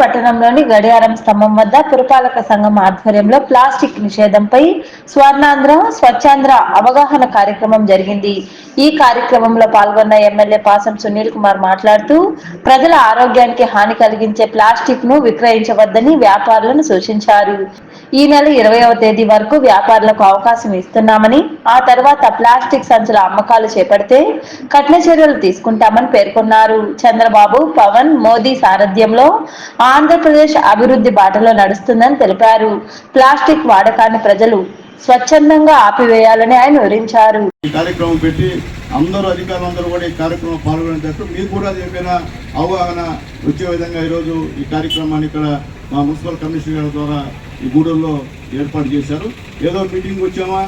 పట్టణంలోని గడియారం స్తంభం వద్ద పురపాలక సంఘం ఆధ్వర్యంలో ప్లాస్టిక్ నిషేధంపై స్వర్ణాంధ్ర స్వచ్ఛాంధ్ర అవగాహన కార్యక్రమం జరిగింది. ఈ కార్యక్రమంలో పాల్గొన్న ఎమ్మెల్యే పాసం సునీల్ కుమార్ మాట్లాడుతూ ప్రజల ఆరోగ్యానికి హాని కలిగించే ప్లాస్టిక్ను విక్రయించవద్దని వ్యాపారులను సూచించారు. ఈ నెల ఇరవైవ తేదీ వరకు వ్యాపారులకు అవకాశం ఇస్తున్నామని ఆ తర్వాత ప్లాస్టిక్ సంచుల అమ్మకాలు చేపడితే కఠిన చర్యలు తీసుకుంటామని పేర్కొన్నారు. చంద్రబాబు పవన్ మోదీ సారథ్యంలో ఆంధ్రప్రదేశ్ అభివృద్ధి బాటలో నడుస్తుందని తెలిపారు. ప్లాస్టిక్ వాడకాన్ని ప్రజలు స్వచ్ఛందంగా ఆపివేయాలని ఆయన వివరించారు. ఈ కార్యక్రమం పెట్టి అందరూ అధికారులందరూ కూడా ఈ కార్యక్రమం పాల్గొనేటట్టు మీకు కూడా చెప్పిన అవగాహన వచ్చే విధంగా ఈరోజు ఈ కార్యక్రమాన్ని ఇక్కడ మా మున్సిపల్ కమిషనర్ ద్వారా ఈ గూడెంలో ఏర్పాటు చేశారు. ఏదో మీటింగ్ వచ్చామా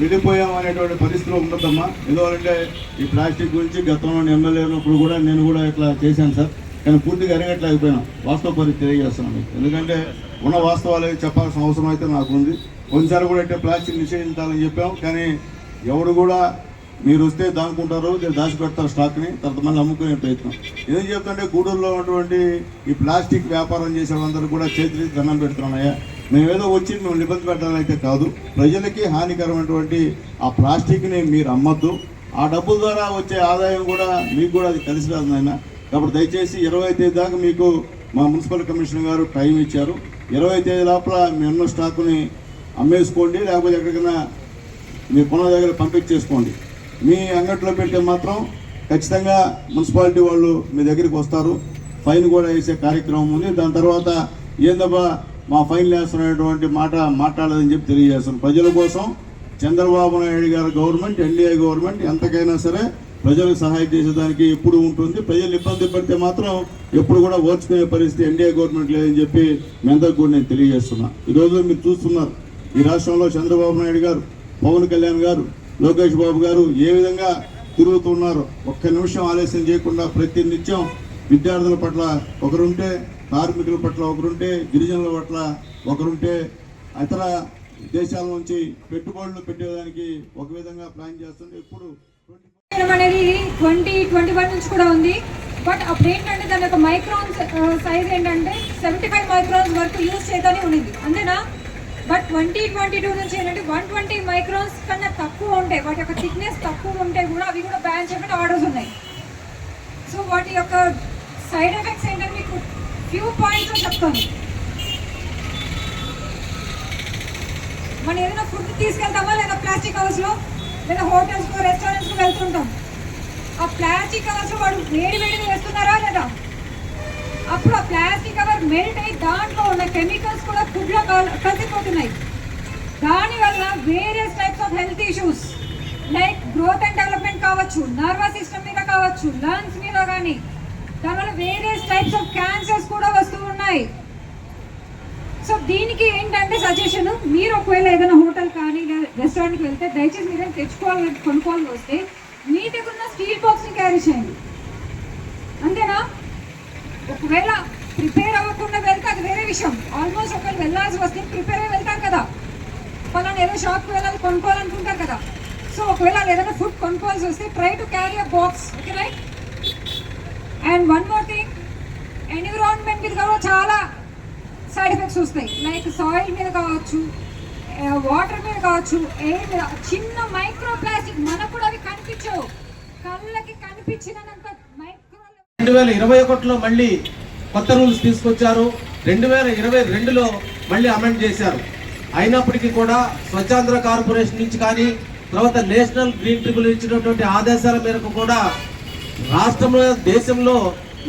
వెళ్ళిపోయామా అనేటువంటి పరిస్థితిలో ఉండదమ్మా ఎందుకంటే ఈ ప్లాస్టిక్ గురించి గతంలో ఎమ్మెల్యే ఉన్నప్పుడు కూడా నేను కూడా ఇట్లా చేశాను సార్. కానీ పూర్తిగా అరగట్లేకపోయినా. వాస్తవ పరిస్థితి తెలియజేస్తున్నాను ఎందుకంటే ఉన్న వాస్తవాలు చెప్పాల్సిన అవసరం అయితే నాకు ఉంది. కొన్నిసార్లు కూడా అంటే ప్లాస్టిక్ నిషేధించాలని చెప్పాం. కానీ ఎవడు కూడా మీరు వస్తే దానుకుంటారు మీరు దాచిపెడతారు స్టాక్ని తర్వాత మళ్ళీ అమ్ముకునే ప్రయత్నం. ఏం చెప్తుంటే గూడూరులో ఉన్నటువంటి ఈ ప్లాస్టిక్ వ్యాపారం చేసే వాళ్ళందరూ కూడా చేతులు దండం పెడుతున్నాయా మేమేదో వచ్చి మిమ్మల్ని ఇబ్బంది పెట్టాలని కాదు. ప్రజలకి హానికరమైనటువంటి ఆ ప్లాస్టిక్ని మీరు అమ్మద్దు. ఆ డబ్బుల ద్వారా వచ్చే ఆదాయం కూడా మీకు కూడా అది కలిసి రాదు నాయన. కాబట్టి దయచేసి ఇరవై తేదీ దాకా మీకు మా మున్సిపల్ కమిషనర్ గారు టైం ఇచ్చారు. ఇరవై తేదీ లోపల మేము ఉన్న స్టాకుని అమ్మేసుకోండి. లేకపోతే ఎక్కడికైనా మీ కొన దగ్గర పంపించేసుకోండి. మీ అంగట్లో పెడితే మాత్రం ఖచ్చితంగా మున్సిపాలిటీ వాళ్ళు మీ దగ్గరికి వస్తారు. ఫైన్ కూడా వేసే కార్యక్రమం ఉంది. దాని తర్వాత ఏందబ్బా మా ఫైన్ వేస్తున్నటువంటి మాట మాట్లాడదని చెప్పి తెలియజేస్తాను ప్రజల కోసం చంద్రబాబు నాయుడు గారి గవర్నమెంట్ ఎన్డీఏ గవర్నమెంట్ ఎంతకైనా సరే ప్రజలకు సహాయం చేసేదానికి ఎప్పుడు ఉంటుంది. ప్రజలు ఇబ్బంది పడితే మాత్రం ఎప్పుడు కూడా ఓర్చుకునే పరిస్థితి ఎన్డీఏ గవర్నమెంట్ లేదని చెప్పి మీ అందరికి కూడా నేను తెలియజేస్తున్నా. ఈరోజు మీరు చూస్తున్నారు ఈ రాష్ట్రంలో చంద్రబాబు నాయుడు గారు పవన్ కళ్యాణ్ గారు లోకేష్ బాబు గారు ఏ విధంగా తిరుగుతున్నారు ఒక్క నిమిషం ఆలస్యం చేయకుండా ప్రతి నిత్యం విద్యార్థుల పట్ల ఒకరుంటే కార్మికుల పట్ల ఒకరుంటే గిరిజనుల పట్ల ఒకరుంటే ఇతర దేశాల నుంచి పెట్టుబడులు పెట్టేదానికి ఒక విధంగా ప్లాన్ చేస్తుంటే ఇప్పుడు అనేది ట్వంటీ ట్వంటీ వన్ నుంచి కూడా ఉంది. బట్ అప్పుడు ఏంటంటే దాని యొక్క మైక్రాన్స్ సైజ్ ఏంటంటే సెవెంటీ ఫైవ్ మైక్రాన్స్ వరకు యూజ్ చేయడానికి ఉండింది అంతేనా? బట్ ట్వంటీ ట్వంటీ టూ నుంచి ఏంటంటే వన్ ట్వంటీ మైక్రాన్స్ కన్నా తక్కువ ఉంటాయి. వాటి యొక్క థిక్నెస్ తక్కువ ఉంటే కూడా అవి కూడా బ్యాన్ చేయమని ఆర్డర్స్ ఉన్నాయి. సో వాటి యొక్క సైడ్ ఎఫెక్ట్స్ ఏంటంటే మీకు ఫ్యూ పాయింట్స్ చెప్తాను. మనం ఏదైనా ఫుడ్ తీసుకెళ్తామా లేదా ప్లాస్టిక్ కవర్స్లో లేదా హోటల్స్కో రెస్టారెంట్స్కి వెళ్తుంటాం. ఆ ప్లాస్టిక్ కవర్స్ వాడు వేడి వేడిగా వేస్తున్నారా లేదా? అప్పుడు ఆ ప్లాస్టిక్ కవర్ మెల్ట్ అయ్యి దాంట్లో ఉన్న కెమికల్స్ కూడా ఫుడ్లో కలిసిపోతున్నాయి. దానివల్ల various types of health issues like growth and development కావచ్చు నర్వస్ సిస్టమ్ మీద కావచ్చు లంగ్స్ మీద కానీ దానివల్ల వేరియస్ టైప్స్ ఆఫ్ క్యాన్సర్స్ కూడా వస్తూ ఉన్నాయి. సో దీనికి ఏంటంటే సజెషన్ మీరు ఒకవేళ ఏదైనా హోటల్ కానీ రెస్టారెంట్కి వెళ్తే దయచేసి మీరు తెచ్చుకోవాలి కొనుక్కోవాలని వస్తే మీ దగ్గర ఉన్న స్టీల్ బాక్స్ని క్యారీ చేయండి. అంతేనా? ఒకవేళ ప్రిపేర్ అవ్వకుండా వెళ్తే అది వేరే విషయం. ఆల్మోస్ట్ ఒకవేళ వెళ్ళాల్సి వస్తే ప్రిపేర్ అయ్యి వెళ్తాం కదా. పలానా ఏదో షాప్కి వెళ్ళాలి కొనుక్కోవాలనుకుంటాం కదా. సో ఒకవేళ అది ఏదైనా ఫుడ్ కొనుక్కోవాల్సి వస్తే try to carry a box okay right and one more thing environment మీద కూడా చాలా సైడ్ ఎఫెక్ట్స్ వస్తాయి. లైక్ సాయిల్ మీద కావచ్చు వాటర్ మీద కావచ్చు ఎయిర్ మీద చిన్న మైక్రో ప్లాస్టిక్ మనకు కూడా అవి కనిపించవు. కళ్ళకి కనిపించినంత మైక్రో రెండు వేల ఇరవై ఒకటిలో మళ్ళీ కొత్త రూల్స్ తీసుకొచ్చారు. రెండు వేల ఇరవై రెండులో మళ్ళీ అమెండ్ చేశారు. అయినప్పటికీ కూడా స్వచ్ఛాంధ్ర కార్పొరేషన్ నుంచి కానీ తర్వాత నేషనల్ గ్రీన్ ట్రిబ్యునల్ ఇచ్చినటువంటి ఆదేశాల మేరకు కూడా రాష్ట్రంలో దేశంలో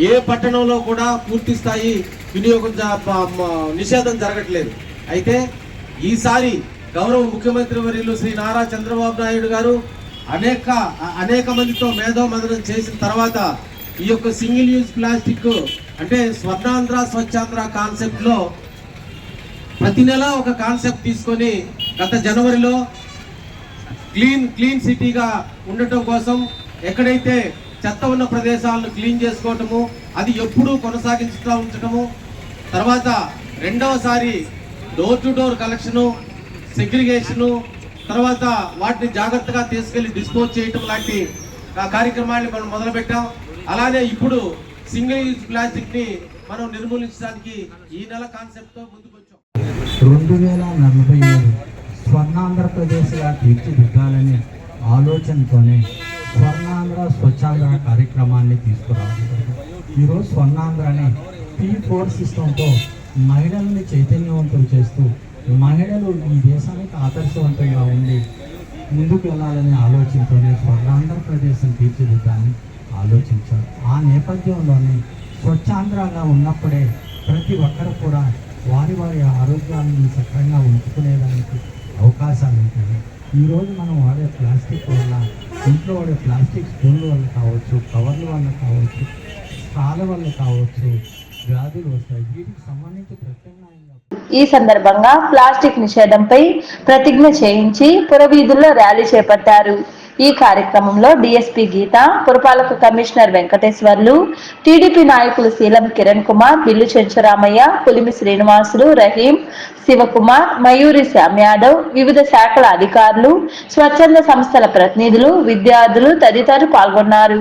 ఏ పట్టణంలో కూడా పూర్తి స్థాయి వినియోగం నిషేధం జరగట్లేదు. అయితే ఈసారి గౌరవ ముఖ్యమంత్రి వర్యులు శ్రీ నారా చంద్రబాబు నాయుడు గారు అనేక అనేక మందితో మేధోమదనం చేసిన తర్వాత ఈ యొక్క సింగిల్ యూజ్ ప్లాస్టిక్ అంటే స్వర్ణాంధ్ర స్వచ్ఛాంధ్ర కాన్సెప్ట్లో ప్రతి నెల ఒక కాన్సెప్ట్ తీసుకొని గత జనవరిలో క్లీన్ క్లీన్ సిటీగా ఉండటం కోసం ఎక్కడైతే చెత్త ఉన్న ప్రదేశాలను క్లీన్ చేసుకోవటము అది ఎప్పుడూ కొనసాగించుతూ ఉంచటము. తర్వాత రెండవసారి door to door collection segregation తర్వాత వాటిని జాగ్రత్తగా తీసుకెళ్ళి డిస్పోజ్ చేయటం లాంటి ఆ కార్యక్రమాన్ని మనం మొదలుపెట్టాం. అలానే ఇప్పుడు సింగిల్ యూజ్ ప్లాస్టిక్ని మనం నిర్మూలించడానికి ఈ నెల కాన్సెప్ట్తో ముందుకు వచ్చాం రెండు వేల నలభై ఏడు స్వర్ణాంధ్రప్రదేశ్గా తీర్చిదిద్దాలనే ఆలోచనతోనే స్వర్ణాంధ్ర స్వచ్ఛాంధ్ర కార్యక్రమాన్ని తీసుకురావడం ఈరోజు స్వర్ణాంధ్రని పీ ఫోర్ సిస్టంతో మహిళల్ని చైతన్యవంతులు చేస్తూ మహిళలు ఈ దేశానికి ఆదర్శవంతంగా ఉండి ముందుకు వెళ్ళాలనే ఆలోచనతోనే స్వర్ణాంధ్రప్రదేశ్ని తీర్చిదిద్దాలని ఆలోచించారు. ఆ నేపథ్యంలోనే స్వచ్ఛాంధ్రగా ఉన్నప్పుడే ప్రతి ఒక్కరు కూడా వారి వారి ఆరోగ్యాలను సక్రంగా ఉంచుకునేదానికి అవకాశాలు ఉంటాయి ఈరోజు మనం వాడే ప్లాస్టిక్ వల్ల ఇంట్లో వాడే ప్లాస్టిక్ స్పూన్ల వల్ల కావచ్చు కవర్ల వల్ల కావచ్చు స్ట్రాల వల్ల కావచ్చు వ్యాధులు వస్తాయి. వీటికి సంబంధించి ప్రత్యామ్నాయంగా ఈ సందర్భంగా ప్లాస్టిక్ నిషేధంపై ప్రతిజ్ఞ చేయించి పురవీధుల్లో ర్యాలీ చేపట్టారు. ఈ కార్యక్రమంలో డిఎస్పీ గీత పురపాలక కమిషనర్ వెంకటేశ్వర్లు టీడీపీ నాయకులు శీలం కిరణ్ కుమార్ బిల్లు చెంచరామయ్య పులిమి శ్రీనివాసులు రహీం శివకుమార్ మయూరి శ్యామ్ యాదవ్ వివిధ శాఖల అధికారులు స్వచ్ఛంద సంస్థల ప్రతినిధులు విద్యార్థులు తదితరులు పాల్గొన్నారు.